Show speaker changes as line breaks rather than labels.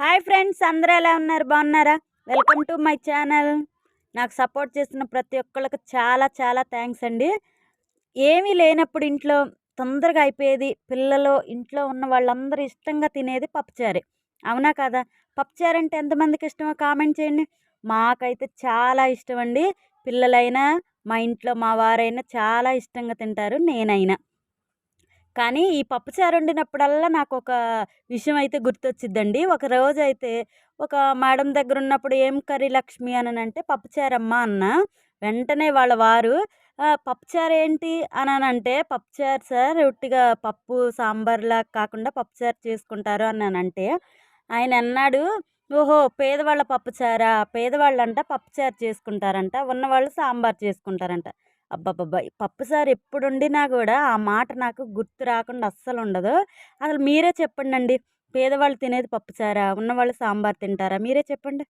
Hi friends అందరూ ఎలా ఉన్నారు? బాగున్నారా? Welcome to my channel. నాకు సపోర్ట్ చేసిన ప్రతి ఒక్కళ్ళకి చాలా చాలా థ్యాంక్స్ అండి. ఏమీ లేనప్పుడు ఇంట్లో తొందరగా అయిపోయేది పిల్లలు ఇంట్లో ఉన్న వాళ్ళందరూ ఇష్టంగా తినేది పప్పుచారే. అవునా కదా? పప్పుచారు అంటే ఎంతమందికి ఇష్టమో కామెంట్ చేయండి. మాకైతే చాలా ఇష్టం అండి. పిల్లలైనా మా ఇంట్లో మా వారైనా చాలా ఇష్టంగా తింటారు నేనైనా. కానీ ఈ పప్పుచారు వండినప్పుడల్లా నాకు ఒక విషయం అయితే గుర్తొచ్చిద్దండి. ఒక రోజు అయితే ఒక మేడం దగ్గర ఉన్నప్పుడు ఏం కర్రీ లక్ష్మి? అని అంటే పప్పుచారమ్మ అన్న. వెంటనే వాళ్ళ వారు పప్పుచారు ఏంటి? అని అంటే పప్పుచారు సార్ ఉట్టిగా పప్పు సాంబార్లా కాకుండా పప్పుచారు చేసుకుంటారు అని అంటే ఆయన అన్నాడు ఓహో పేదవాళ్ళ పప్పుచారా పేదవాళ్ళంట పప్పుచారు చేసుకుంటారంట ఉన్నవాళ్ళు సాంబార్ చేసుకుంటారంట. అబ్బబ్బబ్బా! పప్పుసారు ఎప్పుడు వండినా కూడా ఆ మాట నాకు గుర్తు రాకుండా అస్సలు ఉండదు అసలు మీరే చెప్పండి అండి పేదవాళ్ళు తినేది పప్పుచారా ఉన్నవాళ్ళు సాంబార్ తింటారా? మీరే చెప్పండి.